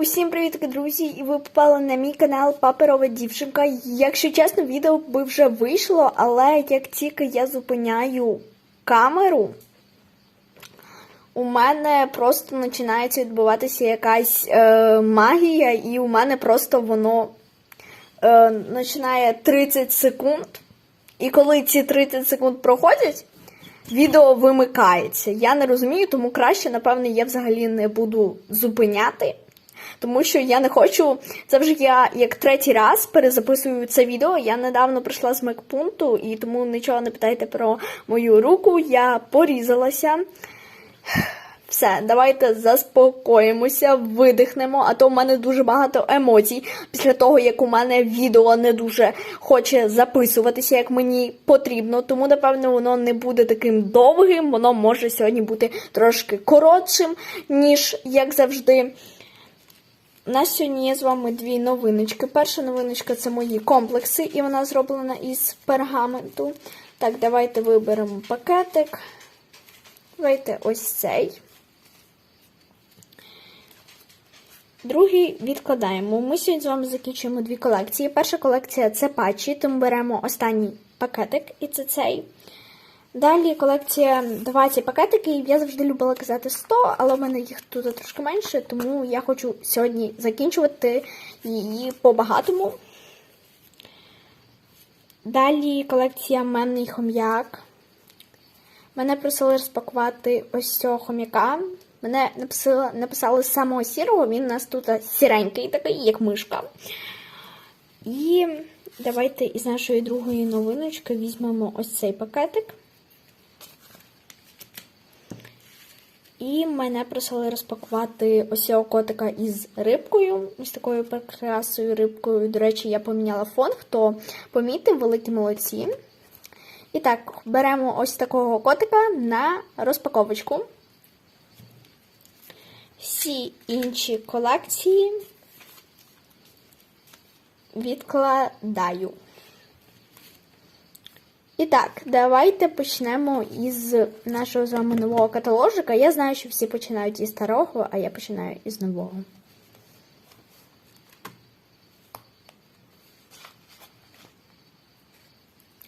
Усім привіт, друзі! І ви попали на мій канал Паперова дівчинка. Якщо чесно, відео би вже вийшло, але як тільки я зупиняю камеру, у мене просто починається відбуватися якась е, магія, і у мене просто воно е, починає 30 секунд. І коли ці 30 секунд проходять, відео вимикається. Я не розумію, тому краще, напевно, я взагалі не буду зупиняти. Тому що я не хочу. Це вже я як третій раз перезаписую це відео. Я недавно прийшла з медпункту, і тому нічого не питайте про мою руку. Я порізалася. Все, давайте заспокоїмося, видихнемо, а то в мене дуже багато емоцій після того, як у мене відео не дуже хоче записуватися, як мені потрібно. Тому, напевно, воно не буде таким довгим, воно може сьогодні бути трошки коротшим, ніж як завжди. У нас сьогодні є з вами дві новиночки. Перша новиночка це мої комплекси, і вона зроблена із пергаменту. Так, давайте виберемо пакетик. Давайте ось цей. Другий відкладаємо. Ми сьогодні з вами закінчуємо дві колекції. Перша колекція це патчі, тому беремо останній пакетик, і це цей. Далі колекція 20 пакетиків. Я завжди любила казати 100, але в мене їх тут трошки менше, тому я хочу сьогодні закінчувати її по-багатому. Далі колекція Менний хом'як. Мене просили розпакувати ось цього хом'яка. Мене написали, написали самого сірого, він у нас тут сіренький, такий, як мишка. І давайте із нашої другої новиночки візьмемо ось цей пакетик. І мене просили розпакувати ось цього котика із рибкою, ось такою прекрасною рибкою. До речі, я поміняла фон, хто помітив, великі молодці. І так, беремо ось такого котика на розпаковочку. Всі інші колекції відкладаю. І так, давайте почнемо із нашого з вами нового каталожика. Я знаю, що всі починають із старого, а я починаю із нового.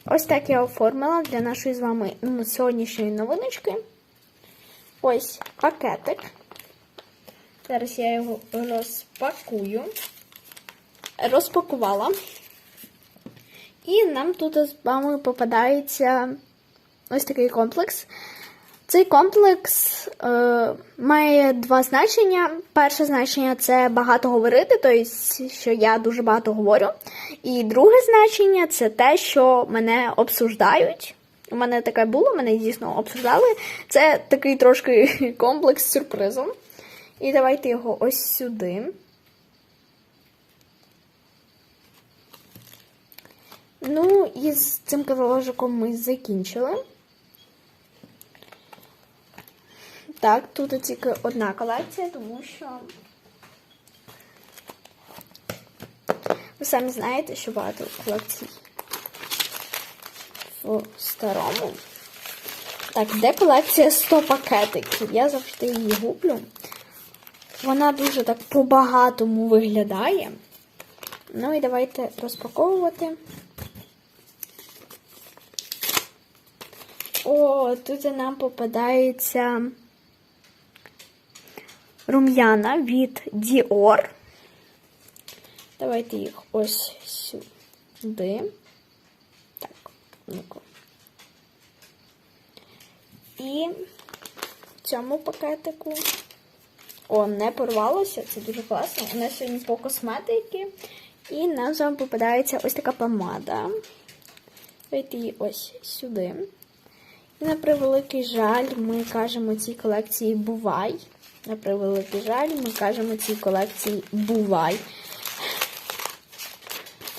Ось так я оформила для нашої з вами сьогоднішньої новиночки. Ось пакетик. Зараз я його розпакую. Розпакувала. І нам тут з вами попадається ось такий комплекс. Цей комплекс е, має два значення. Перше значення це багато говорити, тобто, що я дуже багато говорю. І друге значення це те, що мене обсуждають. У мене таке було, мене дійсно обсуждали. Це такий трошки комплекс з сюрпризом. І давайте його ось сюди. Ну, і з цим каталожиком ми закінчили. Так, тут тільки одна колекція, тому що ви самі знаєте, що багато колекцій в старому. Так, де колекція 100 пакетиків? Я завжди її гублю. Вона дуже так по-багатому виглядає. Ну і давайте розпаковувати. О, тут нам попадається рум'яна від Dior. Давайте їх ось сюди. Так, ну-ка. І в цьому пакетику. О, не порвалося, це дуже класно. У нас сьогодні по косметики. І нам з вами попадається ось така помада. Давайте її ось сюди. На превеликий жаль, ми кажемо цій колекції бувай. На превеликий жаль, ми кажемо цій колекції бувай.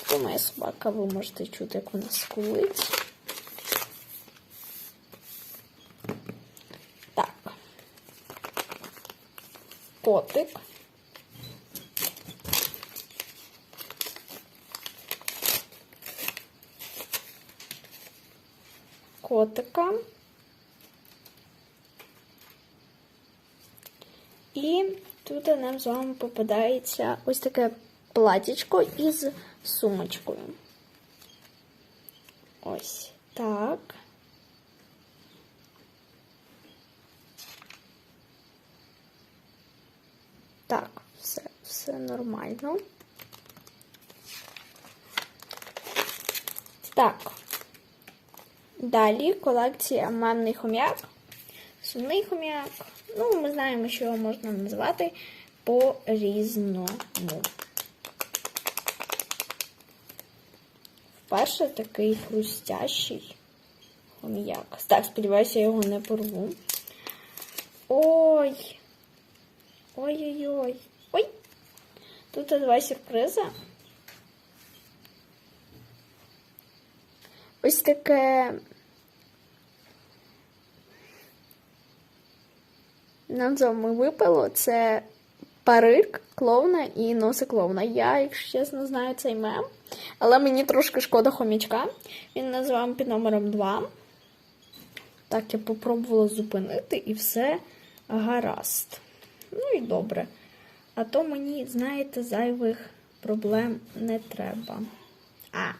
Це моя собака, ви можете чути, як вона скулить. Так. Котик. Котика. І тут нам з вами попадається ось таке платічко із сумочкою. Ось так. Так, все, все нормально. Так. Далі колекція мамний хом'як, сумний хом'як. Ну, ми знаємо, що його можна назвати по-різному. Вперше такий хрустящий хом'як. Так, сподіваюся, я його не порву. Ой! Ой-ой-ой. Ой! Тут два сюрпризи. Ось таке. Нам з вами випало це парик клоуна і носи клоуна. Я, якщо чесно, знаю цей мем, але мені трошки шкода хомячка. Він називав під номером 2. Так, я попробувала зупинити і все гаразд. Ну і добре. А то мені, знаєте, зайвих проблем не треба. А,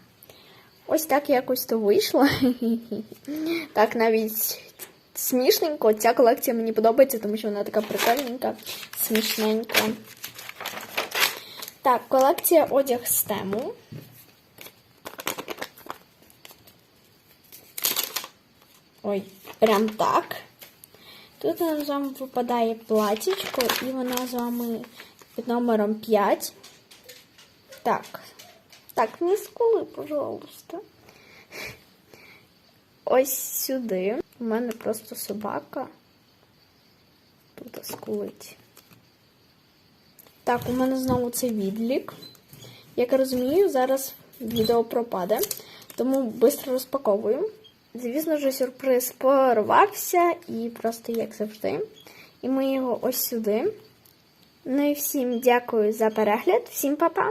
ось так якось то вийшло. Так, навіть смішненько. Ця колекція мені подобається, тому що вона така прикольненька, смішненька. Так, колекція одяг з тему. Ой, прям так. Тут нам з вами випадає платічко, і вона з вами під номером 5. Так. Так, не скули, пожалуйста. Ось сюди. У мене просто собака. Тут скулить. Так, у мене знову цей відлік. Як я розумію, зараз відео пропаде, тому швидко розпаковую. Звісно ж, сюрприз порвався і просто як завжди. І ми його ось сюди. Ну і всім дякую за перегляд, всім па-па!